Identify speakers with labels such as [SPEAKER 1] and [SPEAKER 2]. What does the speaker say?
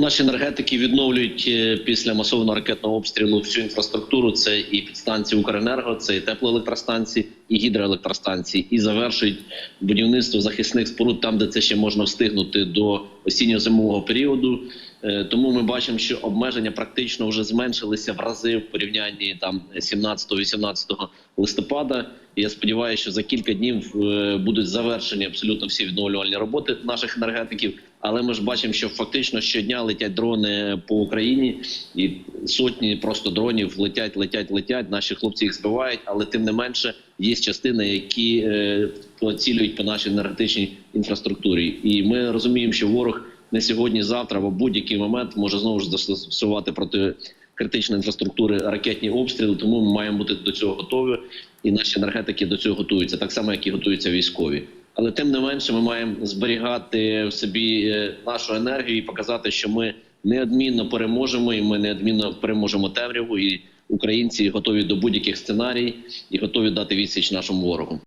[SPEAKER 1] Наші енергетики відновлюють е, після масового ракетного обстрілу всю інфраструктуру. Це і підстанції Укренерго, це і теплоелектростанції, і гідроелектростанції, і завершують будівництво захисних споруд там, де це ще можна встигнути до осінньо-зимового періоду. Е, Тому ми бачимо, що обмеження практично вже зменшилися в рази в порівнянні там 17-18 листопада. Я сподіваюся, що за кілька днів е, будуть завершені абсолютно всі відновлювальні роботи наших енергетиків. Але ми ж бачимо, що фактично щодня летять дрони по Україні, і сотні просто дронів летять, летять, летять. Наші хлопці їх збивають, але тим не менше є частини, які е, поцілюють по нашій енергетичній інфраструктурі. І ми розуміємо, що ворог не сьогодні, завтра або будь-який момент може знову ж застосувати проти критичної інфраструктури ракетні обстріли. Тому ми маємо бути до цього готові, і наші енергетики до цього готуються, так само як і готуються військові. Але тим не менше, ми маємо зберігати в собі е, нашу енергію і показати, що ми неодмінно переможемо, і ми неодмінно переможемо темряву. І українці готові до будь-яких сценарій і готові дати відсіч нашому ворогу.